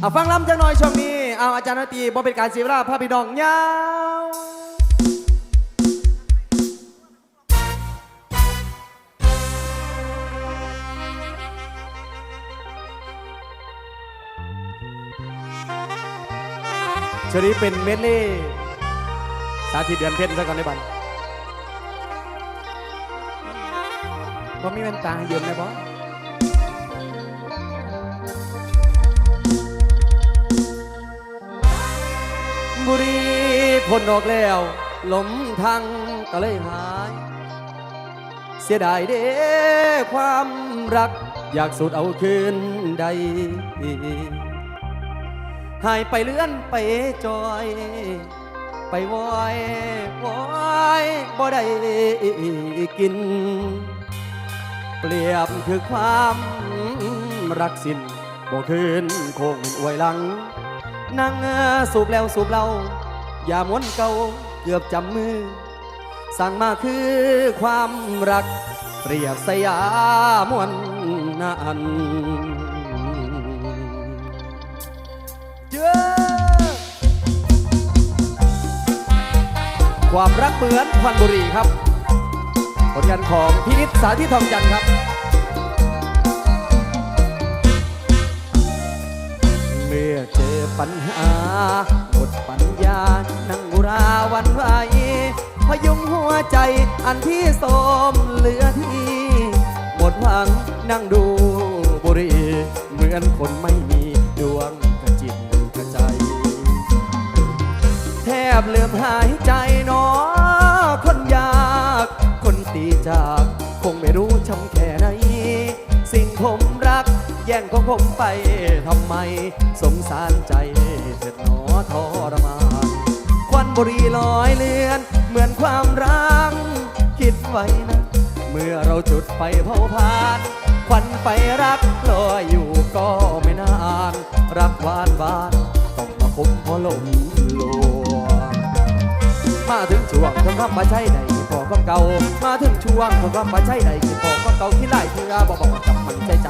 เอาฟังลำจังหน่อยช่วงนี้ เอาอาจารย์นตีบ่เป็นการเสียเวลาพาพี่น้องยาวชนี้เป็นเมดเล่สาธิตเดือนเพ็ญซะก่อนในบันบ่มีแว่นตาให้ยืมไหมบ บุรีพ้นออกแล้วลมทางก็เลยหาย เสียดายเด้ความรัก อยากสูดเอาคืนใด หายไปเลื่อนไปจอย ไปวอยวอยบ่ได้กิน เปรียบคือความรักสิ้นบ่คืนคงอวยหลัง นั่งสูบแล้วสูบเรา อย่าม้วนเก่าเกือบจำมือ สั่งมาคือความรัก เปรียบสยามวนนานเจ้อความรักเหมือนควันบุหรีครับ ผลงานของพินิษสาธิตทองจันทร์ครับ เมื่อเจอปัญหาหมดปัญญา นั่งราวันไหวพยุงหัวใจอันที่โสมเหลือที่ หมดหวังนั่งดูบุหรี เหมือนคนไม่มีดวงกระจิตกระใจ แทบเลื่อมหายใจ ของผมไปทำไม สงสารใจเถิดหนอทรมาน ควันบุรีลอยเลือน เหมือนความรักคิดไว้นะ เมื่อเราจุดไฟเผาพานควันไฟรักลอยอยู่ก็ไม่นาน รักหวานบานต้องมาคมพราะลมลวงมาถึงช่วงทำรับมาใช้ใด ก็เก่า มาถึงช่วงทำรับมาใช้ใดพอก็เก่าที่ไล่เธอบอกบอกกับมันใจใจ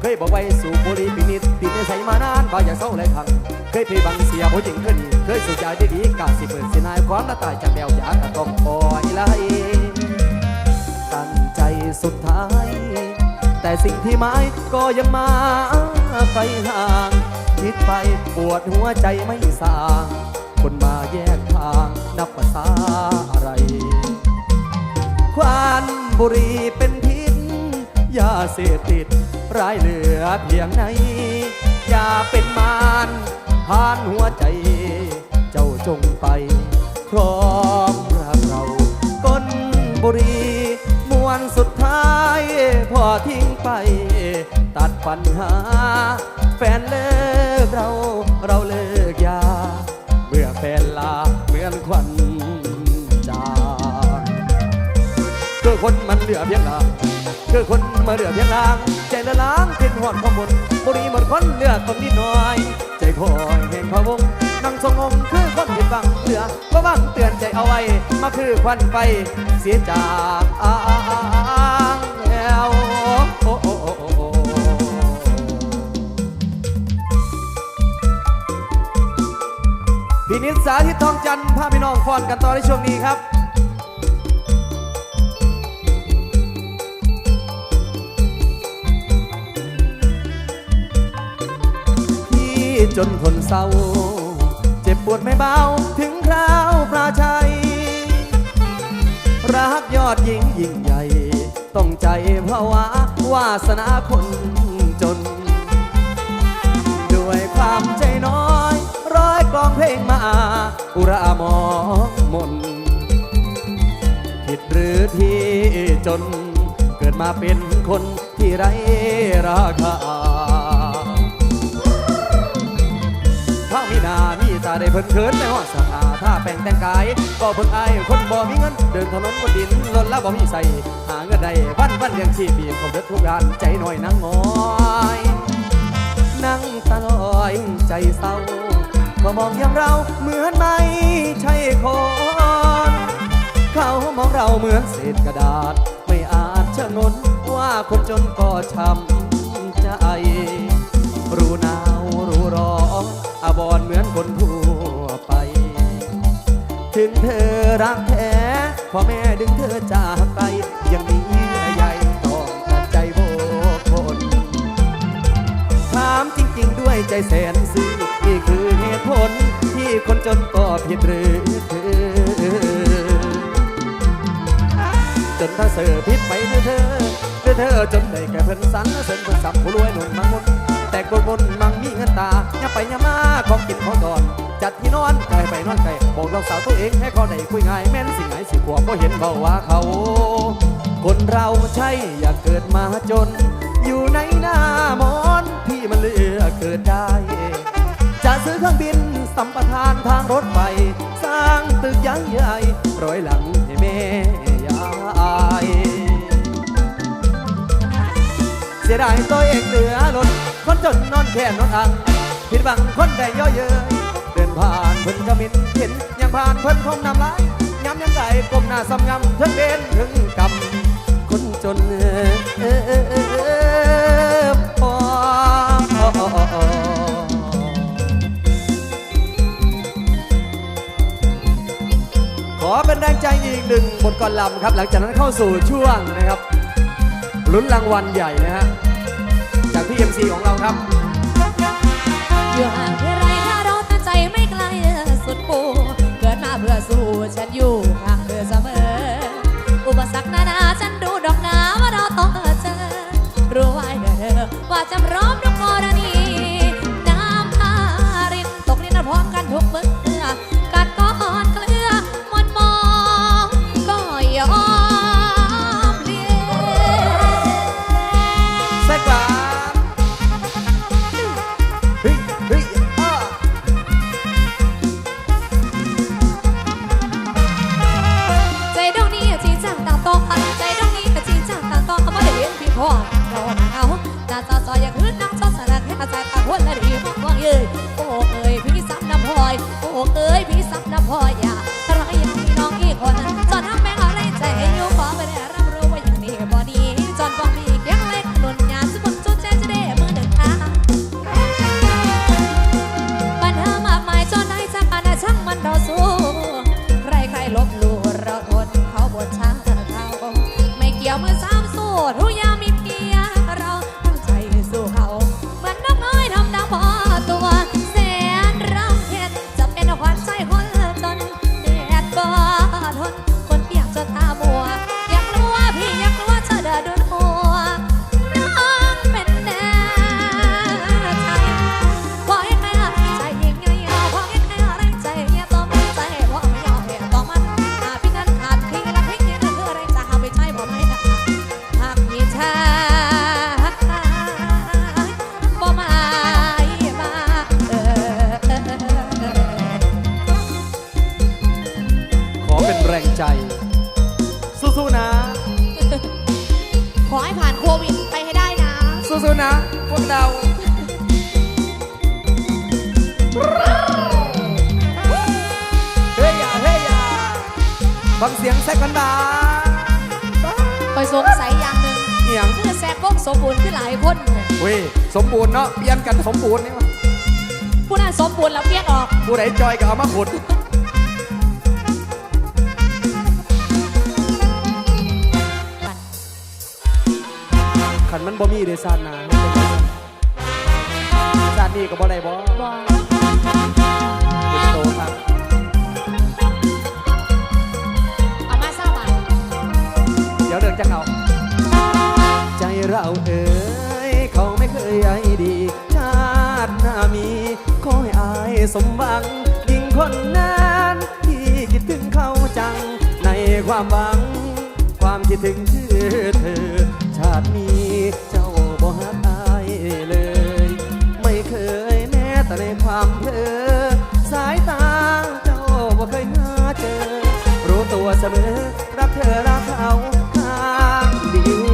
เคยบอกไว้สู่บุรีปีนิดติดในใส่มานานบ่อยากเศร้าเลยทังเคยพีบังเสียผู้หญิงคยดีเคยสุดยาดีดีกาสิเปิดสินายความละตายจากแนวยากะต้องปล่อยไหลตั้งใจสุดท้าย แต่สิ่งที่หมายก็ยังมาไกลห่างคิดไปปวดหัวใจไม่สางคนมาแยกทาง บุหรีเป็นพิษยาเสพติดร้ายเหลือเพียงไหนอย่าเป็นมารผ่านหัวใจ เจ้าจงไปพร้อมรักเราก้นบุรีมวนสุดท้าย พอทิ้งไป ตัดปัญหา แฟนเลิ คือคนมันเหลือเพียงลางคือคนมาเหลือเพียงลาง ใจละล้างเป็นหอดข้อมูลบุรีหมดคนเหลือคนนิดหน่อย ใจคอยแห่งพะวงนั่งทรงงคือคนผิดบังเหลือก็บังเตือนใจเอาไว้ มาคือควันไฟเสียจากอ้างแล้วโอ้โอ้พินิษสาธิตทองจันทร์พาพี่น้องฟอนกันต่อในช่วงนี้ครับ จนทนเศร้า เจ็บปวดไม่เบาถึงคราวปราชัย รักยอดหญิงยิ่งใหญ่ ต้องใจภาวะวาสนาคนจน ด้วยความใจน้อยร้อยกลองเพลงมา อุรามองมน ผิดหรือที่จน เกิดมาเป็นคนที่ไร้ราคา ถ้ามีนามีตาได้เพิ่นเคินในห้องสภาถ้าแป่งแต่งกายก็เพิ่งอายคนบ่มีเงิน เดินถนนบนดินล้นแล้วบ่มีใส่หาเงินได้วันวันเลี้ยงชีพบีบเขาเดือดทุกร้านใจหน่อยนั่งงอยนั่งตาลอยใจเศร้าก็มองอย่างเราเหมือนไม่ใช่คนเขามองเราเหมือนเศษกระดาษ ไม่อาจชะนนว่าคนจนก็ช้ำใจ รู้หนาวรู้ร้อน วรเหมือนคนทั่วไป ถึงเธอรักแท้พ่อแม่ดึงเธอจากไป ยังมีเยื่อใยต้องตัดใจโบกคน ถามจริง ๆ ด้วยใจแสนซื่อนี่คือเหตุผลที่คนจนก็ผิดหรือเธอจนถ้าเสือพิษไปเธอเธอเธอเธอจนได้แก่เพิ่นสันเสริญเพิ่นสับผู้รวยหนุนมังมุน แต่กบนมังมีเงินตาย่าไปย่ามาของกินของก่อน จัดที่นอนไกลไปนอนไกลบอกเราสาวตัวเองให้เขาได้คุยง่ายแม่นสิ่งไหนสิขวบก็เห็นเบาว่าเขา คนเราใช่อยากเกิดมาจน อยู่ในหน้ามอนที่มันเลือกเกิดได้ จะซื้อเครื่องบินสัมปทานทางรถไฟสร้างตึกใหญ่ร้อยหลังให้แม่ยายเสียดายตัวเองเหลือล้น คนจนนอนแค่นอนอังผิดหวังคนได้ย่อเย้ยเดินผ่านเพิ่นก็มินเห็นยังผ่านเพิ่นคงนำลายย้ำยังไงก้มหน้าซ้ำงำถึงเบนถึงกำคนจนเออเออเออเออเออพอขอเป็นแรงใจอีกหนึ่งบทกลลำครับ หลังจากนั้นเข้าสู่ช่วงนะครับลุ้นรางวัลใหญ่นะฮะ จากพี่เอ็มซีของเราครับ พวกเราเฮ้ยอย่าเฮ้ยอย่าฟังเสียงแซกกันดาคอยสงสัยอย่างหนึ่งเอียงคือแซกวงสมบูรณ์คือหลายคนเนี่ยเว้ยสมบูรณ์เนาะเปลี่ยนกันสมบูรณ์นี่วะผู้นั้นสมบูรณ์แล้วเปลี่ยนออกผู้ใดจอยก็เอามาขุด มันบ่มีเดซานหนาซานนี่ก็บ่ได้บ่บ เสมอ รักเธอรักเขาข้างเดียว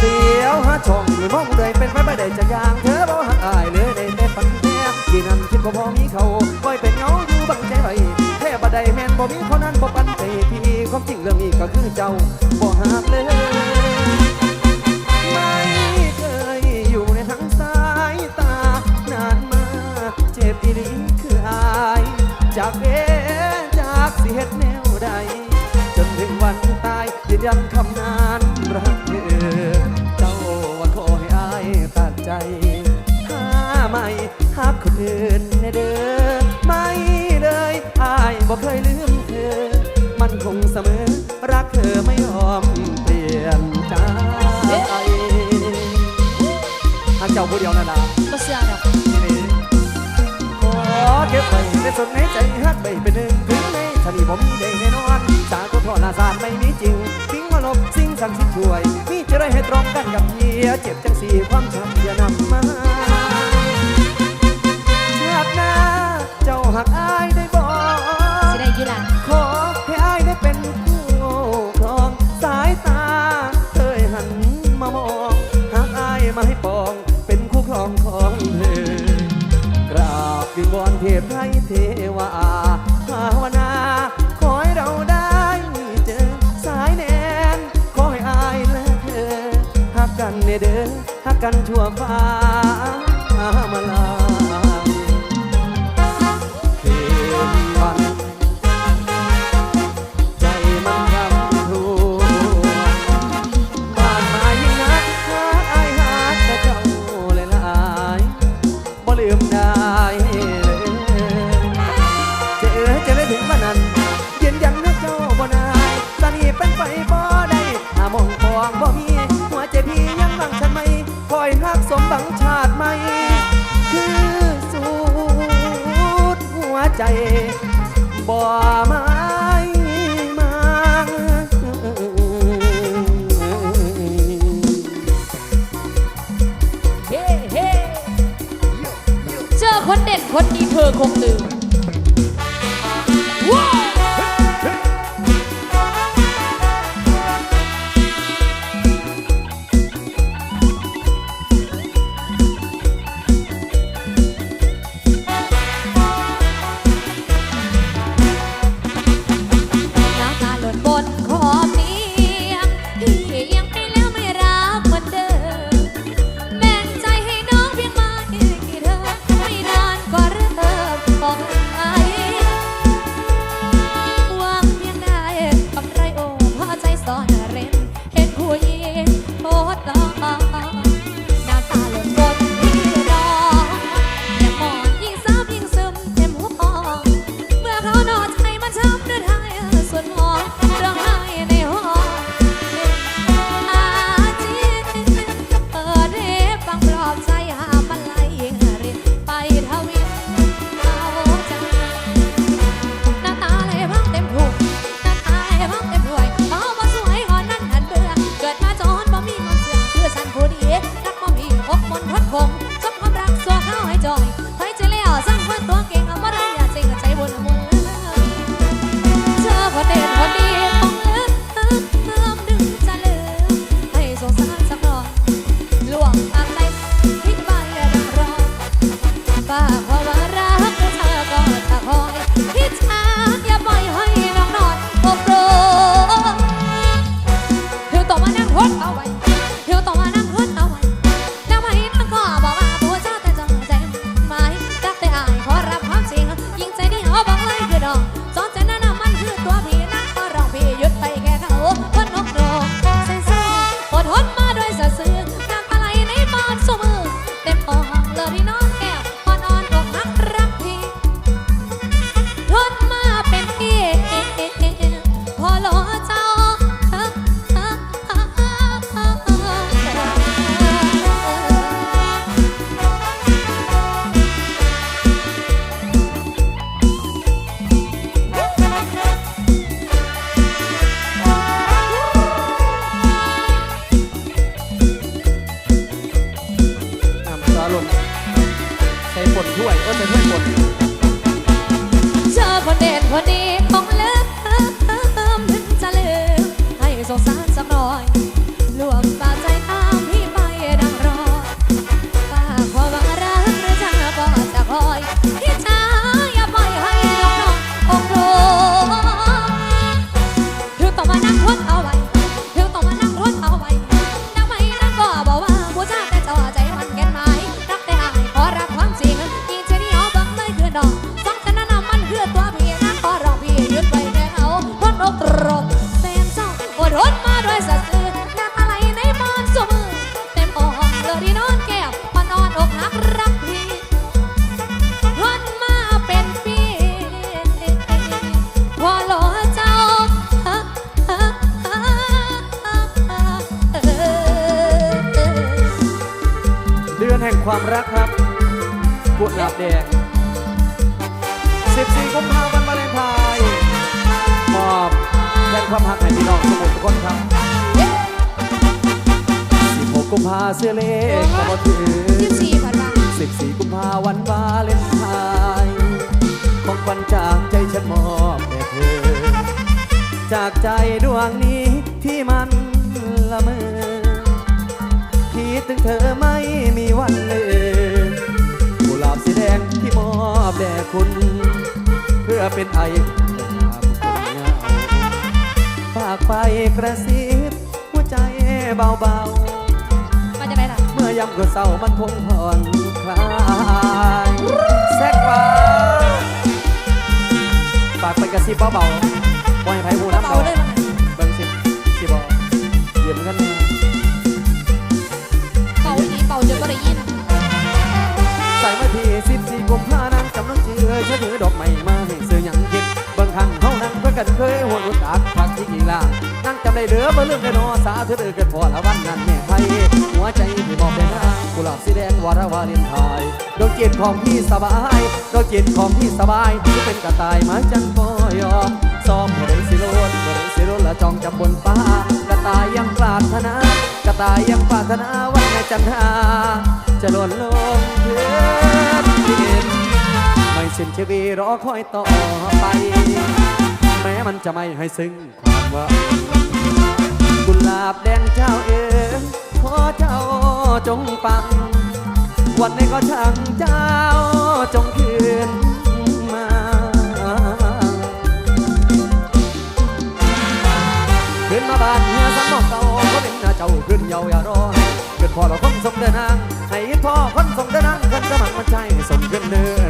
เดียวหาช่องหรือมองเลยเป็นไปไม่ได้จะยางเธอบ่หักอายเลยได้แต่ปันแน่กี่นั่นคิดบ่พอมีเขาคอยเป็นเงาอยู่บังใจไว้แท่บัดใดแม่นบ่มีคนนั้นบ่ปันไปพี่ความจริงเรื่องนี้ก็คือเจ้าบ่หักเลยไม่เคยอยู่ในทั้งสายตานานมาเจ็บอีหลีคืออายจากเอ ยันคำนานรักเธอ เจ้าว่าขอให้อายตัดใจถ้าไม่หักคนอื่นในเด้อไม่เลยอายบอกเคยลืมเธอ มันคงเสมอ รักเธอไม่ยอมเปลี่ยนใจหากเจ้าผู้เดียวนะดาก็เสียดอกขอเก็บไว้ในส่วนในใจหักไปเป็นหนึ่งถึงในถ้ามีบ่มีเด้ ช่งสิช่วย มีจะไร้ให้ตรงกันกับเมียเจ็บจังสีความช้ำอย่านำมา กันทั่วฟ้ามาลา บ่มาเจอคนเด่นคนดีเธอคงลืม พี่น้องทุกคนทุกคนครับ16กุมภาเสื้อเล็กก็บ่ถือสิบสี่พันบาท14กุมภาวันวาเลนไทน์ของขวัญจากใจฉันมอบแด่เธอ จากใจดวงนี้ที่มันละเมอคิดถึงเธอไม่มีวันเลยกุหลาบสีแดงที่มอบแด่คุณ เพื่อเป็นไอากไปกระซิบหัวใจเบาๆมาจากไหนล่ะเมื่อยำก็เศร้ามันคงผ่อนคลายแซกว่าฝากไปกระซิบเบาๆปล่อยให้ไผ่หูน้ำเบาเบาเลยมั้งเบิ่งสิสิบอกเยี่ยมกันแน่เบาอีเบาจนก็ได้ยินใส่มาทีสิบสี่กุมภานั้นกำลังเชื่อฉันถือดอกไม้มาให้ซื้อหยังกินเบิ่งข้างเฮานั้นเพื่อกันเคย ได้เหลือบ่ลืมได้นอสาธุเด้อเกิดพอละวันนั้นแม่ไทยหัวใจที่มอบได้นางกุหลาบสีแดงวาระวาเลนไทน์ดวงจิตของพี่สบายดวงจิตของพี่สบายที่เป็นกระต่ายไม้จันก็ยอมซ้อมเมื่อใดสิโลดเมื่อใดสิโลดละจองจับบนฟ้ากระต่ายยังปรารถนากระต่ายยังปรารถนาว่าในจันทราจะหล่นลงเพลินไม่สิ้นชีวิตรอคอยต่อไป แม้มันจะไม่ให้ซึ้งความว่า บแดงเจ้าเอ๋ขอเจ้าจงฟัง วันนี้ก็ช่างเจ้าจงคืนมาขึ้นมาบานเฮียสังมองเก่าก็เป็นหน้าเจ้าขึ้นเยาอย่ารอขึ้นพ่อเราคนสมเดินทางให้พ่อคนสมเดินทางขึนสมัครมันใจสมขึ้นเดิน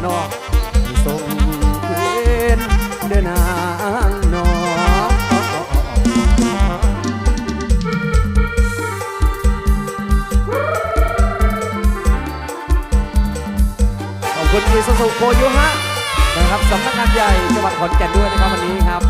โคยุฮะนะครับสำนักงานใหญ่จังหวัดขอนแก่นด้วยนะครับวันนี้ครับ